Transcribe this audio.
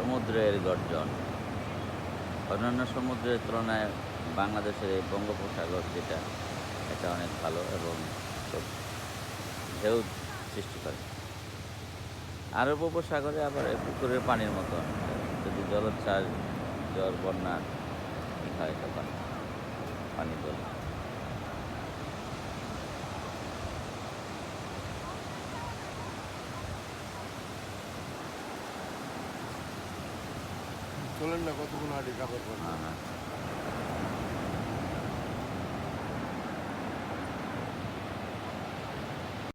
সমুদ্রের গর্জন। অন্যান্য সমুদ্রের তুলনায় বাংলাদেশের এই বঙ্গোপসাগর যেটা, এটা অনেক ভালো এবং ঢেউ সৃষ্টি করে। আরব উপসাগরে আবার পুকুরের পানির মতো যদি জলোচ্ছ্বাস, জ্বর, বন্যা হয় তখন পানি তোলে চলেন না কতক্ষণ হাঁটি কাপড় পরে হ্যাঁ, হ্যাঁ।